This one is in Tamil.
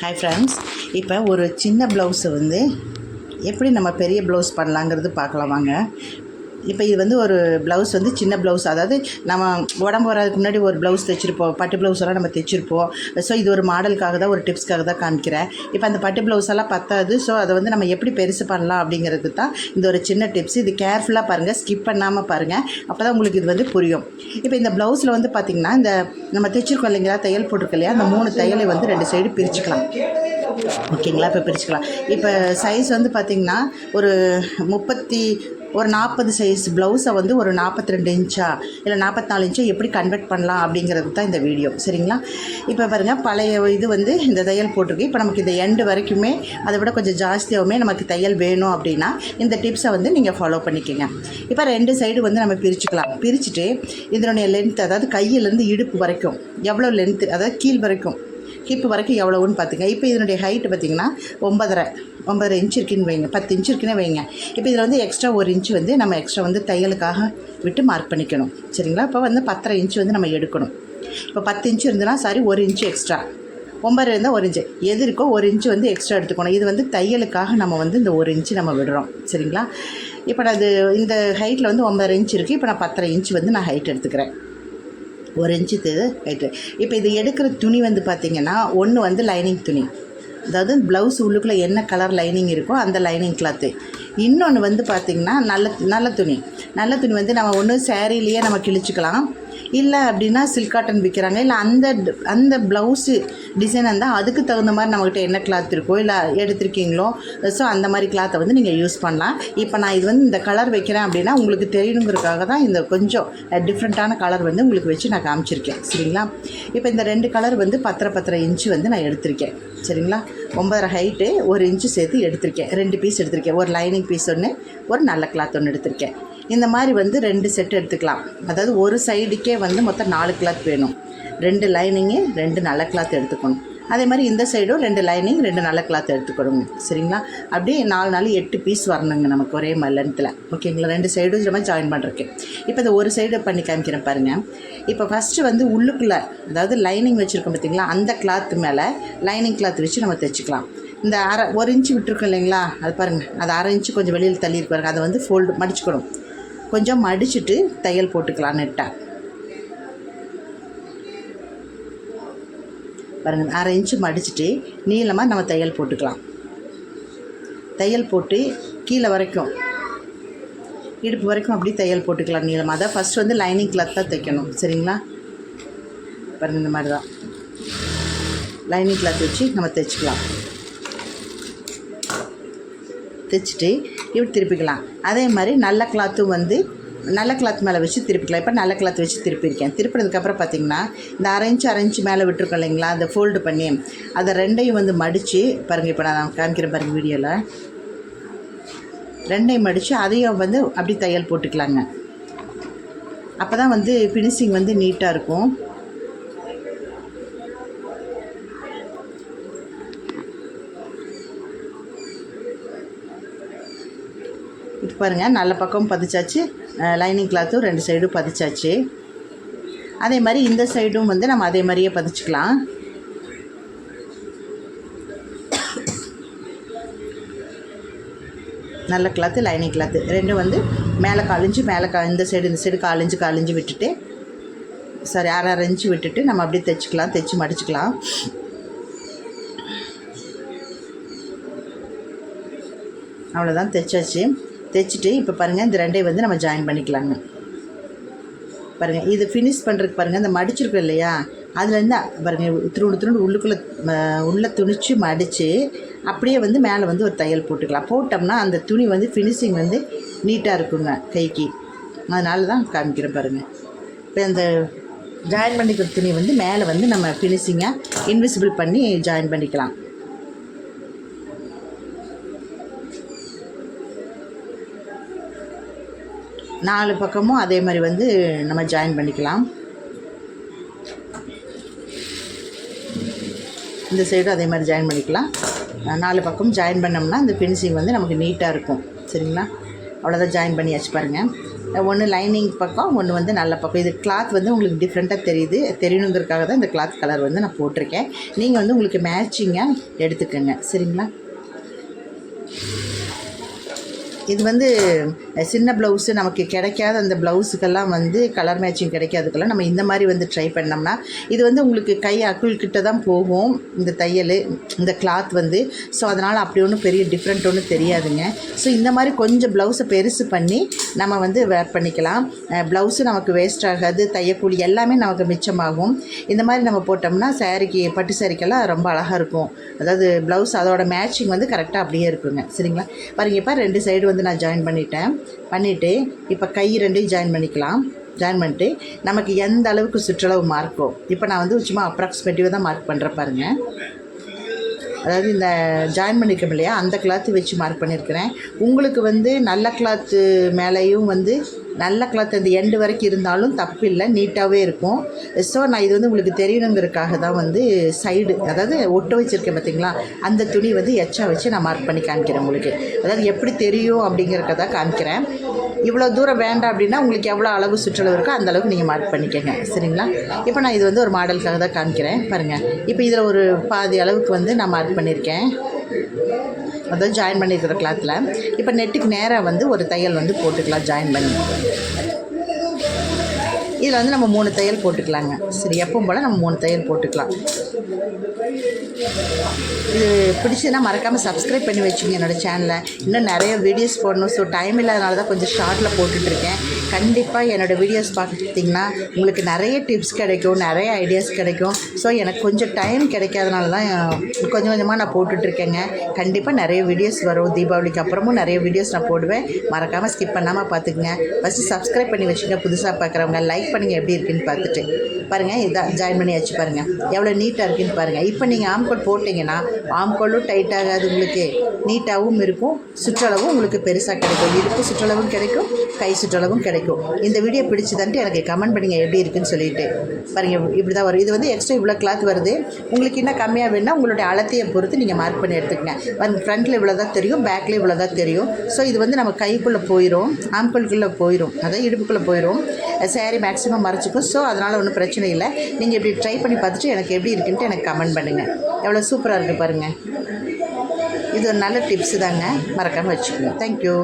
ஹாய் ஃப்ரெண்ட்ஸ் இப்போ ஒரு சின்ன ப்ளவுஸை வந்து எப்படி நம்ம பெரிய ப்ளவுஸ் பண்ணலாங்கிறது பார்க்கலாம் வாங்க. இப்போ இது வந்து ஒரு ப்ளவுஸ் வந்து சின்ன ப்ளவுஸ் அதாவது நம்ம உடம்பு வராதுக்கு முன்னாடி ஒரு ப்ளவுஸ் தைச்சிருப்போம். பட்டு ப்ளவுஸ் எல்லாம் நம்ம தைச்சிருப்போம். ஸோ இது ஒரு மாடலுக்காக தான் ஒரு டிப்ஸ்க்காக தான் காமிக்கிறேன். இப்போ அந்த பட்டு ப்ளவுஸ் எல்லாம் பத்தாது. ஸோ அதை வந்து நம்ம எப்படி பெருசு பண்ணலாம் அப்படிங்கிறது தான் இந்த ஒரு சின்ன டிப்ஸ் இது கேர்ஃபுல்லாக பாருங்கள் ஸ்கிப் பண்ணாமல் பாருங்கள் அப்போ தான் உங்களுக்கு இது வந்து புரியும். இப்போ இந்த ப்ளவுஸில் வந்து பார்த்திங்கன்னா இந்த நம்ம தைச்சிருக்கோம் இல்லைங்களா? தையல் போட்டிருக்கோம் இல்லையா? அந்த மூணு தையலை வந்து ரெண்டு சைடு பிரிச்சுக்கலாம். ஓகேங்களா? இப்போ பிரிச்சுக்கலாம். இப்போ சைஸ் வந்து பார்த்திங்கன்னா ஒரு முப்பத்தி ஒரு நாற்பது சைஸ் ப்ளவுஸை வந்து ஒரு நாற்பத்தி ரெண்டு இன்ச்சா இல்லை நாற்பத்தாலு இன்ச்சா எப்படி கன்வெர்ட் பண்ணலாம் அப்படிங்கிறது தான் இந்த வீடியோ சரிங்களா? இப்போ பாருங்கள் பழைய இது வந்து இந்த தையல் போட்டிருக்கு. இப்போ நமக்கு இந்த எண்டு வரைக்குமே அதை விட கொஞ்சம் ஜாஸ்தியாகவுமே நமக்கு தையல் வேணும் அப்படின்னா இந்த டிப்ஸை வந்து நீங்கள் ஃபாலோ பண்ணிக்கோங்க. இப்போ ரெண்டு சைடு வந்து நம்ம பிரிச்சுக்கலாம். பிரிச்சுட்டு இதனுடைய லென்த் அதாவது கையிலேருந்து இடுப்பு வரைக்கும் எவ்வளோ லென்த்து அதாவது கீழ் வரைக்கும் ஹிப்பு வரைக்கும் எவ்வளோன்னு பார்த்துங்க. இப்போ இதனுடைய ஹைட்டு பார்த்தீங்கன்னா ஒன்பதரை ஒன்பதரை இன்ச் இருக்குன்னு வைங்க. பத்து இன்ச் இருக்குன்னு வைங்க. இப்போ இதில் வந்து எக்ஸ்ட்ரா ஒரு இன்ச் வந்து நம்ம எக்ஸ்ட்ரா வந்து தையலுக்காக விட்டு மார்க் பண்ணிக்கணும். சரிங்களா? இப்போ வந்து பத்தரை இன்ச் வந்து நம்ம எடுக்கணும். இப்போ பத்து இன்ச் இருந்ததுன்னா சாரி ஒரு இன்ச்சு எக்ஸ்ட்ரா ஒன்பது இருந்தால் ஒரு இன்ச்சு எது இருக்கோ ஒரு இன்ச்சு வந்து எக்ஸ்ட்ரா எடுத்துக்கணும். இது வந்து தையலுக்காக நம்ம வந்து இந்த ஒரு இன்ச்சு நம்ம விடுறோம். சரிங்களா? இப்போ நான் அது இந்த ஹைட்டில் வந்து ஒன்பதரை இன்ச் இருக்குது இப்போ நான் பத்தரை இன்ச் வந்து நான் ஹைட் எடுத்துக்கிறேன். ஒரு இன்ச்சு ஹைட்டு இப்போ இது எடுக்கிற துணி வந்து பார்த்திங்கன்னா ஒன்று வந்து லைனிங் துணி. அதாவது ப்ளவுஸ் உள்ளுக்குள்ளே என்ன கலர் லைனிங் இருக்கோ அந்த லைனிங் கிளாத்து இன்னொன்று வந்து பார்த்திங்கன்னா நல்ல நல்ல துணி. நல்ல துணி வந்து நம்ம ஒன்று சேரீலேயே நம்ம கிழிச்சிக்கலாம். இல்லை அப்படின்னா சில்க் காட்டன் விற்கிறாங்க இல்லை அந்த அந்த ப்ளவுஸு டிசைன் இருந்தால் அதுக்கு தகுந்த மாதிரி நம்மக்கிட்ட என்ன கிளாத் இருக்கோ இல்லை எடுத்திருக்கீங்களோ ஸோ அந்த மாதிரி கிளாத்தை வந்து நீங்கள் யூஸ் பண்ணலாம். இப்போ நான் இது வந்து இந்த கலர் வைக்கிறேன் அப்படின்னா உங்களுக்கு தெரியணுங்கிறதுக்காக தான் இந்த கொஞ்சம் டிஃப்ரெண்ட்டான கலர் வந்து உங்களுக்கு வச்சு நான் காமிச்சிருக்கேன். சரிங்களா? இப்போ இந்த ரெண்டு கலர் வந்து பத்தரை பத்தரை இன்ச்சு வந்து நான் எடுத்திருக்கேன். சரிங்களா? ஒன்பதரை ஹைட்டு ஒரு இன்ச்சு சேர்த்து எடுத்திருக்கேன். ரெண்டு பீஸ் எடுத்திருக்கேன். ஒரு லைனிங் பீஸ் ஒன்று ஒரு நல்ல கிளாத் ஒன்று எடுத்திருக்கேன். இந்த மாதிரி வந்து ரெண்டு செட் எடுத்துக்கலாம். அதாவது ஒரு சைடுக்கே வந்து மொத்தம் நாலு கிளாத் வேணும். ரெண்டு லைனிங்கு ரெண்டு நல்ல கிளாத் எடுத்துக்கணும். அதே மாதிரி இந்த சைடும் ரெண்டு லைனிங் ரெண்டு நல்ல கிளாத் எடுத்துக்கணுங்க. சரிங்களா? அப்படியே நாலு நாள் எட்டு பீஸ் வரணுங்க நமக்கு ஒரே மாதிரி லென்த்தில் ஓகேங்களா ரெண்டு சைடும் நம்ம ஜாயின் பண்ணுறக்கு இப்போ இந்த ஒரு சைடு பண்ணி காமிக்கிறேன் பாருங்கள் இப்போ ஃபஸ்ட்டு வந்து உள்ளுக்குள்ளே அதாவது லைனிங் வச்சுருக்கோம் பார்த்திங்களா அந்த கிளாத் மேலே லைனிங் கிளாத் வச்சு நம்ம தைச்சிக்கலாம். இந்த அரை ஒரு இன்ச்சு விட்டுருக்கோம் இல்லைங்களா? அது பாருங்கள் அது அரை இன்ச்சு கொஞ்சம் வெளியில் தள்ளி பாருங்க. அதை வந்து ஃபோல்டு மடிச்சுக்கணும். கொஞ்சம் மடிச்சுட்டு தையல் போட்டுக்கலாம் நெட்டை. பாருங்கள் அரை இன்ச்சு மடிச்சுட்டு நீளமாக நம்ம தையல் போட்டுக்கலாம். தையல் போட்டு கீழே வரைக்கும் இடுப்பு வரைக்கும் அப்படி தையல் போட்டுக்கலாம் நீளமாக தான் ஃபஸ்ட் வந்து லைனிங் கிளாத் தான் தைக்கணும் சரிங்களா? பாருங்கள் இந்த மாதிரி தான் லைனிங் கிளாத் வச்சு நம்ம தைச்சிக்கலாம். தைச்சிட்டு இப்படி திருப்பிக்கலாம். அதே மாதிரி நல்ல கிளாத்தும் வந்து நல்ல கிளாத் மேலே வச்சு திருப்பிக்கலாம். இப்போ நல்ல கிளாத் வச்சு திருப்பியிருக்கேன். திருப்பினதுக்கப்புறம் பார்த்தீங்கன்னா இந்த அரைஞ்சு அரைஞ்சு மேலே விட்டுருக்கோம் இல்லைங்களா? அதை ஃபோல்டு பண்ணி அதை ரெண்டையும் வந்து மடித்து பாருங்கள் இப்போ நான் காமிக்கிறேன் பாருங்கள் வீடியோவில் ரெண்டையும் மடித்து அதையும் வந்து அப்படி தையல் போட்டுக்கலாங்க. அப்போ தான் வந்து ஃபினிஷிங் வந்து நீட்டாக இருக்கும். இது பாருங்கள் நல்ல பக்கம் பதிச்சாச்சு. லைனிங் கிளாத்தும் ரெண்டு சைடும் பதிச்சாச்சு. அதே மாதிரி இந்த சைடும் வந்து நம்ம அதே மாதிரியே பதிச்சுக்கலாம். நல்ல கிளாத்து லைனிங் கிளாத்து ரெண்டும் வந்து மேலே காலிஞ்சு மேலே கா இந்த சைடு இந்த சைடு காலிஞ்சு காலிஞ்சு விட்டுட்டு சாரி அரை அரை இன்ச்சு விட்டுட்டு நம்ம அப்படியே தைச்சிக்கலாம் தைச்சி மடிச்சுக்கலாம். அவ்வளோதான் தைச்சாச்சு. தைச்சிட்டு இப்போ பாருங்கள் இந்த ரெண்டையும் வந்து நம்ம ஜாயின் பண்ணிக்கலாங்க. பாருங்கள் இது ஃபினிஷ் பண்ணுறதுக்கு பாருங்கள் இந்த மடிச்சிருக்கோம் இல்லையா? அதுலேருந்து பாருங்கள் திருண்டு திருண்டு உள்ளுக்குள்ளே உள்ளே துணிச்சு மடித்து அப்படியே வந்து மேலே வந்து ஒரு தையல் போட்டுக்கலாம். போட்டோம்னா அந்த துணி வந்து ஃபினிஷிங் வந்து நீட்டாக இருக்குங்க கைக்கு. அதனால தான் காமிக்கிறேன் பாருங்கள் இப்போ அந்த ஜாயின் பண்ணிக்கிற துணி வந்து மேலே வந்து நம்ம ஃபினிஷிங்காக இன்விசிபிள் பண்ணி ஜாயின் பண்ணிக்கலாம். நாலு பக்கமும் அதே மாதிரி வந்து நம்ம ஜாயின் பண்ணிக்கலாம். இந்த சைடும் அதே மாதிரி ஜாயின் பண்ணிக்கலாம். நாலு பக்கம் ஜாயின் பண்ணோம்னா இந்த ஃபினிஷிங் வந்து நமக்கு நீட்டாக இருக்கும். சரிங்களா? அவ்வளோதான் ஜாயின் பண்ணியாச்சு பாருங்கள் ஒன்று லைனிங் பக்கம் ஒன்று வந்து நல்ல பக்கம். இது கிளாத் வந்து உங்களுக்கு டிஃப்ரெண்ட்டாக தெரியுது. தெரியணுங்கிறதுக்காக தான் இந்த கிளாத் கலர் வந்து நான் போட்டிருக்கேன். நீங்கள் வந்து உங்களுக்கு மேட்சிங்காக எடுத்துக்கோங்க. சரிங்களா? இது வந்து சின்ன ப்ளவுஸு நமக்கு கிடைக்காத அந்த ப்ளவுஸுக்கெல்லாம் வந்து கலர் மேட்சிங் கிடைக்காதுக்கெல்லாம் நம்ம இந்த மாதிரி வந்து ட்ரை பண்ணோம்னா இது வந்து உங்களுக்கு கை அக்குள் கிட்ட தான் போகும் இந்த தையல் இந்த கிளாத் வந்து. ஸோ அதனால் அப்படி ஒன்றும் பெரிய டிஃப்ரெண்ட் ஒன்றும் தெரியாதுங்க. ஸோ இந்த மாதிரி கொஞ்சம் ப்ளவுஸை பெருசு பண்ணி நம்ம வந்து வேர் பண்ணிக்கலாம். ப்ளவுஸு நமக்கு வேஸ்ட் ஆகாது தையக்கூலி எல்லாமே நமக்கு மிச்சமாகும். இந்த மாதிரி நம்ம போட்டோம்னா சாரிக்கு பட்டு சாரிக்கெல்லாம் ரொம்ப அழகாக இருக்கும். அதாவது ப்ளவுஸ் அதோட மேட்சிங் வந்து கரெக்டாக அப்படியே இருக்குங்க. சரிங்களா? பாருங்க இப்போ ரெண்டு சைடு வந்து நான் ஜாயின் பண்ணிட்டேன். பண்ணிவிட்டு இப்போ கை ரெண்டையும் ஜாயின் பண்ணிக்கலாம். ஜாயின் பண்ணிட்டு நமக்கு எந்த அளவுக்கு சுற்றளவு மார்க்கோ இப்போ நான் வந்து சும்மா அப்ராக்சிமேட்டிவாக தான் மார்க் பண்ணுறேன் பாருங்கள் அதாவது இந்த ஜாயின் பண்ணியிருக்கோம் இல்லையா அந்த கிளாத்து வச்சு மார்க் பண்ணியிருக்கிறேன் உங்களுக்கு வந்து நல்ல கிளாத்து மேலேயும் வந்து நல்ல கிளாத் அந்த எண்டு வரைக்கும் இருந்தாலும் தப்பு இல்லை நீட்டாகவே இருக்கும். ஸோ நான் இது வந்து உங்களுக்கு தெரியணுங்கிறதுக்காக தான் வந்து சைடு அதாவது ஒட்ட வச்சுருக்கேன் பார்த்தீங்களா அந்த துணி வந்து எச்சா வச்சு நான் மார்க் பண்ணி காமிக்கிறேன் உங்களுக்கு. அதாவது எப்படி தெரியும் அப்படிங்கிறத காமிக்கிறேன். இவ்வளோ தூரம் வேண்டாம் அப்படின்னா உங்களுக்கு எவ்வளோ அளவு சுற்றளவு இருக்கோ அந்த அளவுக்கு நீங்கள் மார்க் பண்ணிக்கோங்க. சரிங்களா? இப்போ நான் இது வந்து ஒரு மாடலுக்காக தான் காமிக்கிறேன். பாருங்கள் இப்போ இதில் ஒரு பாதி அளவுக்கு வந்து நான் மார்க் பண்ணியிருக்கேன். அதாவது ஜாயின் பண்ணியிருக்கிற கிளாத்தில் இப்போ நெட்டுக்கு நேராக வந்து ஒரு தையல் வந்து போட்டுக்கலாம் ஜாயின் பண்ணி. இதில் வந்து நம்ம மூணு தையல் போட்டுக்கலாங்க. சரி எப்பவும் போல் நம்ம மூணு தையல் போட்டுக்கலாம். இது பிடிச்சதுன்னா மறக்காமல் சப்ஸ்கிரைப் பண்ணி வச்சுங்க என்னோடய சேனலை இன்னும் நிறைய வீடியோஸ் போடணும். ஸோ டைம் இல்லாதனால தான் கொஞ்சம் ஷார்ட்டில் போட்டுட்ருக்கேன். கண்டிப்பாக என்னோடய வீடியோஸ் பார்த்திங்கன்னா உங்களுக்கு நிறைய டிப்ஸ் கிடைக்கும் நிறைய ஐடியாஸ் கிடைக்கும். ஸோ எனக்கு கொஞ்சம் டைம் கிடைக்காதனால தான் கொஞ்சம் கொஞ்சமாக நான் போட்டுட்ருக்கேங்க. கண்டிப்பாக நிறைய வீடியோஸ் வரும். தீபாவளிக்கு அப்புறமும் நிறைய வீடியோஸ் நான் போடுவேன். மறக்காமல் ஸ்கிப் பண்ணாமல் பார்த்துக்குங்க. ஃபஸ்ட்டு சப்ஸ்கிரைப் பண்ணி வச்சுங்க புதுசாக பார்க்குறவங்க லைக் பண்ணுங்கள் எப்படி இருக்குன்னு பார்த்துட்டு பாருங்கள் இதான் ஜாயின் பண்ணியாச்சு பாருங்கள் எவ்வளோ நீட்டாக இருக்குன்னு பாருங்கள் இப்போ நீங்கள் ஆம்கோல் போட்டிங்கன்னா ஆம்கோலும் டைட் ஆகாது உங்களுக்கு. நீட்டாகவும் இருக்கும். சுற்றளவும் உங்களுக்கு பெருசாக கிடைக்கும். இடுப்பு சுற்றளவும் கிடைக்கும் கை சுற்றளவும் கிடைக்கும். இந்த வீடியோ பிடிச்சதான்ட்டு எனக்கு கமெண்ட் பண்ணுங்க எப்படி இருக்குன்னு சொல்லிட்டு. பாருங்கள் இப்படி தான் வரும். இது வந்து எக்ஸ்ட்ரா இவ்வளோ கிளாத் வருது. உங்களுக்கு இன்னும் கம்மியாக வேணும்னா உங்களுடைய அளத்தையை பொறுத்து நீங்கள் மார்க் பண்ணி எடுத்துக்கங்க. பாருங்க ஃப்ரண்ட்டில் இவ்வளோ தான் தெரியும் பேக்கில் இவ்வளோ தான் தெரியும். ஸோ இது வந்து நம்ம கைக்குள்ளே போயிடும் ஆம்கோலுக்குள்ளே போயிடும் அதாவது இடுப்புக்குள்ளே போயிடும் சாரி மேக்ஸிமம் மறைச்சிக்கும் ஸோ அதனால் ஒன்றும் பிரச்சனை இல்லை. நீங்கள் இப்படி ட்ரை பண்ணி பார்த்துட்டு எனக்கு எப்படி இருக்குன்ட்டு எனக்கு கமெண்ட் பண்ணுங்கள் எவ்வளோ சூப்பராக இருக்குது பாருங்கள் இது ஒரு நல்ல டிப்ஸு தாங்க. மறக்காமல் வச்சுக்கோங்க. தேங்க்யூ